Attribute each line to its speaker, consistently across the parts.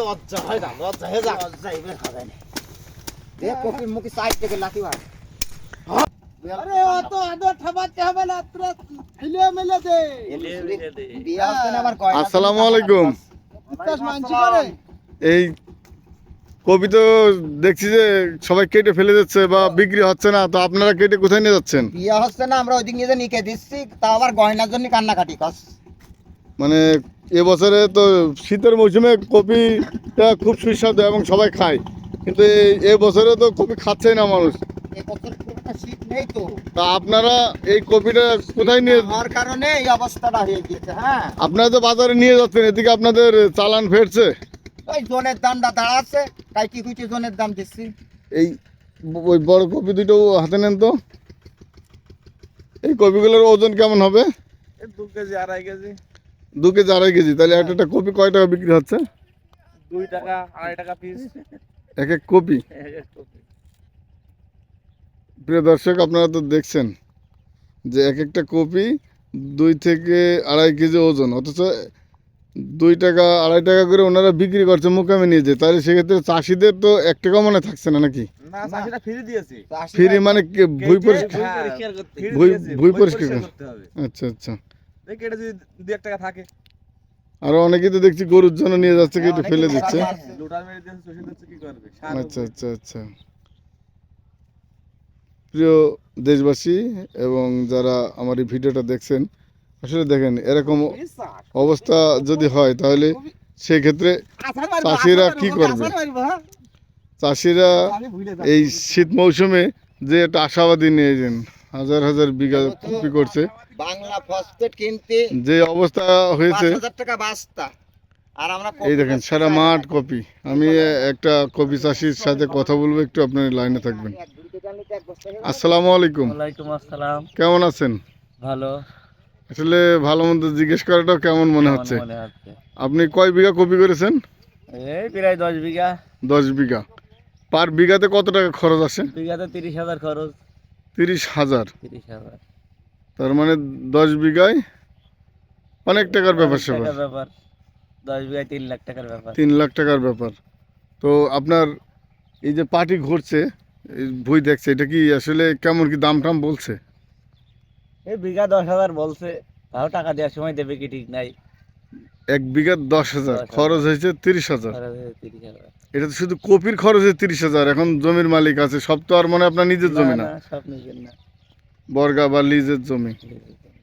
Speaker 1: লজ্জা হয় না লজ্জা হয়ে যা।
Speaker 2: লজ্জা এবার হবে না। দেখ কপির মুখে সাইড থেকে লাথি মার।
Speaker 1: আরে অত আদর ঠাবাতে হবে না তোরা ফেলে মেলে দে।
Speaker 2: বিয়ে আসছে না আবার কয়
Speaker 3: আসসালামু আলাইকুম।
Speaker 1: বিশ্বাস মানছি করে
Speaker 3: এই কপি তো দেখছি যে সবাই কেটে ফেলে যাচ্ছে বা বিক্রি হচ্ছে না তো আপনারা কেটে কোথায় নিয়ে যাচ্ছেন?
Speaker 2: বিয়ে হচ্ছে না আমরা ওইদিক নিয়ে নিকে দিচ্ছি তা আবার গয়নার জন্য কান্নাকাটি কস।
Speaker 3: মানে এবছরে তো শীতের মৌসুমে কপিটা খুব সুস্বাদু এবং সবাই খায়। কিন্তু এই এবছরে তো কপি খাচ্ছেই না মানুষ।
Speaker 2: এবছর শীত নেই তো।
Speaker 3: তা আপনারা এই কপিটা কোথায় নিয়ে
Speaker 2: হওয়ার কারণে এই অবস্থাটা হয়ে গিয়েছে হ্যাঁ।
Speaker 3: আপনারা তো বাজারে নিয়ে যাচ্ছেন এদিকে আপনাদের চালান ফেরছে।
Speaker 2: ওই জনের দামটা দাঁড়াচ্ছে তাই কি কুচি জনের দাম দিচ্ছি?
Speaker 3: এই ওই বড় কপি দুটো হাতে নেন তো। এই কপিগুলোর ওজন কেমন হবে?
Speaker 1: দু কেজি আড়াই কেজি।
Speaker 3: দু কেজি আড়াই কেজি তাহলে একটা একটা কপি কয় টাকা বিক্রি হচ্ছে?
Speaker 1: দুই টাকা আড়াই টাকা পিস
Speaker 3: এক এক কপি? প্রিয় দর্শক আপনারা তো দেখছেন যে এক একটা কপি দুই থেকে আড়াই কেজি ওজন অথচ দুই টাকা আড়াই টাকা করে ওনারা বিক্রি করছে মুকামে নিয়ে যে তাহলে সেক্ষেত্রে চাষিদের তো এক টাকা মনে থাকছে না নাকি?
Speaker 1: ফ্রি
Speaker 3: মানে ভুই পরিষ্কার
Speaker 1: হ্যাঁ,
Speaker 3: ভুই ভুই পরিষ্কার আচ্ছা আচ্ছা।
Speaker 1: কেটে যদি দু এক টাকা থাকে।
Speaker 3: আর অনেকেই তো দেখছি গরুর জন্য নিয়ে যাচ্ছে কেটে ফেলে দিচ্ছে।
Speaker 1: লুটার মেরে দিয়েছে চষে দিচ্ছে কি করবে?
Speaker 3: আচ্ছা আচ্ছা আচ্ছা। প্রিয় দেশবাসী এবং যারা আমার এই ভিডিওটা দেখছেন আসলে দেখেন এরকম অবস্থা যদি হয় তাহলে সেই ক্ষেত্রে চাষিরা কি করবে? চাষিরা এই শীত মৌসুমে যে একটা আশাবাদী নিয়েছেন হাজার হাজার বিঘা কপি করছে।
Speaker 2: বাংলা ফসফেট কিনতে
Speaker 3: যে অবস্থা হয়েছে
Speaker 2: টাকা বাস্তা। আর আমরা
Speaker 3: এই দেখেন সারা মাঠ কপি। আমি একটা কপি চাষির সাথে কথা বলব একটু আপনার লাইনে থাকবেন। আসসালামু আলাইকুম।
Speaker 4: ওয়ালাইকুম আসসালাম।
Speaker 3: কেমন আছেন?
Speaker 4: ভালো।
Speaker 3: আসলে ভালো মন্দ জিজ্ঞেস করাটাও কেমন মনে হচ্ছে?
Speaker 4: মনে হচ্ছে?
Speaker 3: আপনি কয় বিঘা কপি করেছেন?
Speaker 4: এই প্রায় দশ বিঘা।
Speaker 3: দশ বিঘা। পার বিঘাতে কত টাকা খরচ আসে?
Speaker 4: বিঘাতে তিরিশ হাজার খরচ।
Speaker 3: তিরিশ হাজার।
Speaker 4: তিরিশ হাজার।
Speaker 3: তার মানে দশ বিঘায় অনেক টাকার ব্যাপার
Speaker 4: অনেক ব্যাপার। দশ বিঘায় তিন লাখ টাকার ব্যাপার।
Speaker 3: তিন লাখ টাকার ব্যাপার। তো আপনার এই যে পার্টি ঘুরছে ভুই দেখছে এটা কি আসলে কেমন কি দাম টাম বলছে?
Speaker 4: এই বিঘা দশ হাজার বলছে। তাও টাকা দেওয়ার সময় দেবে কি ঠিক নাই?
Speaker 3: এক বিঘা দশ হাজার খরচ হয়েছে তিরিশ হাজার।
Speaker 4: খরচ
Speaker 3: এটা তো শুধু কপির খরচ হয়েছে তিরিশ হাজার এখন জমির মালিক আছে সব তো আর মনে আপনার নিজের জমি না।
Speaker 4: না, সব নিজের না।
Speaker 3: বর্গা বা লিজের জমি।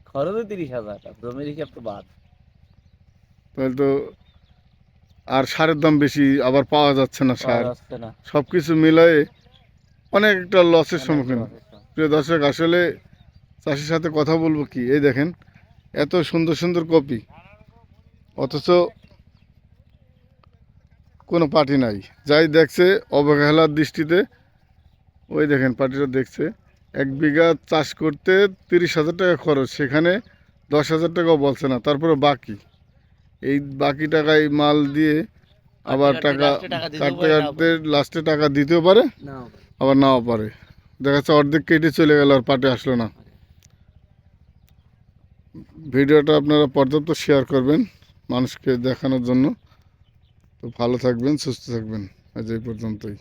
Speaker 4: খরচও তিরিশ হাজার জমির হিসাব তো বাদ।
Speaker 3: তাহলে তো আর সারের দাম বেশি আবার পাওয়া যাচ্ছে না সার। সব কিছু মিলায়ে অনেক একটা লসের সম্মুখীন। প্রিয় দর্শক আসলে চাষির সাথে কথা বলব কি? এই দেখেন এত সুন্দর সুন্দর কপি। অথচ কোনো পার্টি নাই। যাই দেখছে অবহেলার দৃষ্টিতে ওই দেখেন পার্টিটা দেখছে এক বিঘা চাষ করতে তিরিশ হাজার টাকা খরচ সেখানে দশ হাজার টাকাও বলছে না তারপরে বাকি। এই বাকি টাকায় মাল দিয়ে আবার টাকা কাটতে কাটতে লাস্টে টাকা দিতেও পারে আবার নাও পারে। দেখা যাচ্ছে অর্ধেক কেটে চলে গেল আর পাটে আসলো না। ভিডিওটা আপনারা পর্যাপ্ত শেয়ার করবেন। মানুষকে দেখানোর জন্য। তো ভালো থাকবেন সুস্থ থাকবেন। আজ এই পর্যন্তই।